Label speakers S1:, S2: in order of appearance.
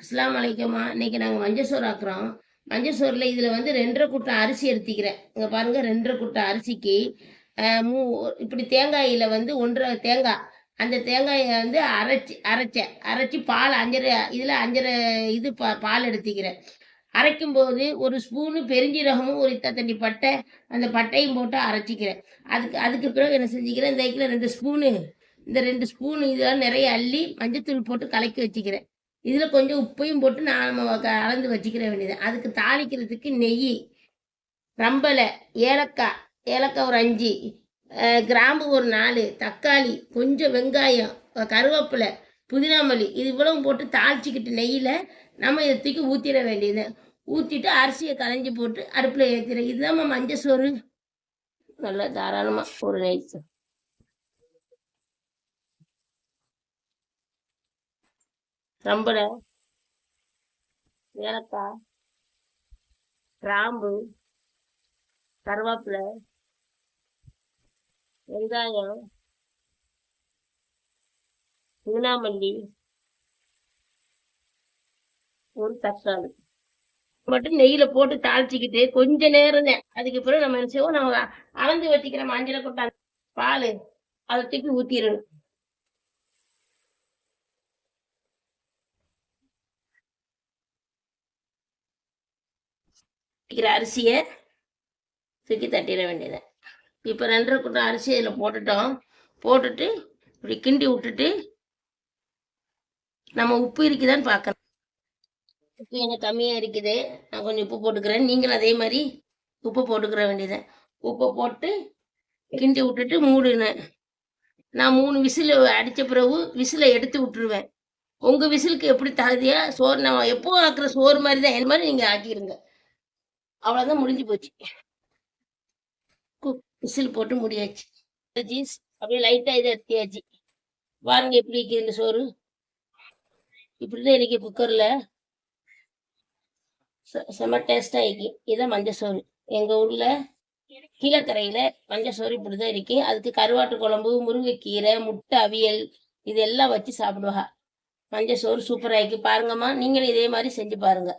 S1: அஸ்லாம் வலைக்கம்மா இன்னைக்கு நாங்கள் மஞ்சசோறு ஆக்குறோம். மஞ்சள் சோறில் இதில் வந்து ரெண்டரை குட்டை அரிசி எடுத்துக்கிறேன். இங்கே பாருங்கள் ரெண்டரை குட்டை அரிசிக்கு மூ இப்படி தேங்காயில் வந்து ஒன்றரை தேங்காய். அந்த தேங்காயை வந்து அரைச்சி அரைச்சேன். அரைச்சி பால் அஞ்சரை இதில் அஞ்சரை இது பா பால் எடுத்துக்கிறேன். அரைக்கும் போது ஒரு ஸ்பூனு பெருஞ்சீரகமும் ஒரு தண்ணி பட்டை அந்த பட்டையும் போட்டு அரைச்சிக்கிறேன். அதுக்கு அதுக்கு பிறகு என்ன செஞ்சுக்கிறேன் இந்த ரெண்டு ஸ்பூனு இந்த ரெண்டு ஸ்பூன் இதெல்லாம் நிறைய அள்ளி மஞ்சத்தூள் போட்டு கலக்கி வச்சுக்கிறேன். இதில் கொஞ்சம் உப்பையும் போட்டு நான் நம்ம கலந்து அளந்து வச்சுக்கிற வேண்டியது. அதுக்கு தாளிக்கிறதுக்கு நெய் ரம்பலை ஏலக்காய் ஏலக்காய் ஒரு அஞ்சு கிராம்பு ஒரு நாலு தக்காளி கொஞ்சம் வெங்காயம் கருவேப்பிலை புதினா மல்லி இது இவ்வளவும் போட்டு தாளிச்சிக்கிட்டு நெய்யில் நம்ம இதை தூக்கி ஊற்றிட வேண்டியது. ஊற்றிட்டு அரிசியை களைஞ்சி போட்டு அடுப்பில் ஏற்றிட இதுதான் மஞ்சள் சோறு. நல்லா தாராளமாக ஒரு நெய் சோறு. ரம்பலை ஏலக்காய். கிராம்பு. கருவேப்பிலை. வெங்காயம். புதினாமல்லி. ஒரு தக்காளி. மட்டும் நெய்யில போட்டு தாளிச்சுக்கிட்டு கொஞ்ச நேரம் அதுக்கு பிறகு நம்ம என்ன செய்வோம்? நம்ம அளந்து வச்சுக்கிற மஞ்சளை கொட்டாங்க பால் அதை தூக்கி ஊத்திடணும். வைக்கிற அரிசியை தூக்கி தட்டிட வேண்டியது. இப்போ ரெண்டரை குட்டம் அரிசி இதில் போட்டுட்டோம். போட்டுட்டு இப்படி கிண்டி விட்டுட்டு நம்ம உப்பு இருக்குதான்னு பார்க்கணும் உப்பு எனக்கு கம்மியாக இருக்குது. நான் கொஞ்சம் உப்பு போட்டுக்கிறேன். நீங்களும் அதே மாதிரி உப்பு போட்டுக்கிற வேண்டியது. உப்பை போட்டு கிண்டி விட்டுட்டு மூடினேன் நான் மூணு விசில் அடித்த பிறகு விசிலை எடுத்து விட்டுருவேன். உங்கள் விசிலுக்கு எப்படி தகுதியாக சோறு நான் எப்போ ஆக்குற சோறு மாதிரி தான் என் மாதிரி நீங்கள் ஆக்கிடுங்க அவ்வளோதான் முடிஞ்சு போச்சு. குக் விசில் போட்டு முடியாச்சு. ஜீஸ் அப்படியே லைட்டாக இதை எடுத்தியாச்சு. பாருங்க எப்படி இருக்குது இந்த சோறு. இப்படிதான் இன்னைக்கு குக்கரில் செம்ம டேஸ்டாக இருக்கு. இதான் மஞ்சள் சோறு. எங்கள் ஊரில் கீழக்கரையில் மஞ்சள் சோறு இப்படி தான் இருக்கு. அதுக்கு கருவாட்டு குழம்பு முருங்கைக்கீரை முட்டை அவியல் இதெல்லாம் வச்சு சாப்பிடுவாங்க மஞ்சள் சோறு சூப்பராக இருக்கு. பாருங்கம்மா நீங்களும் இதே மாதிரி செஞ்சு பாருங்க.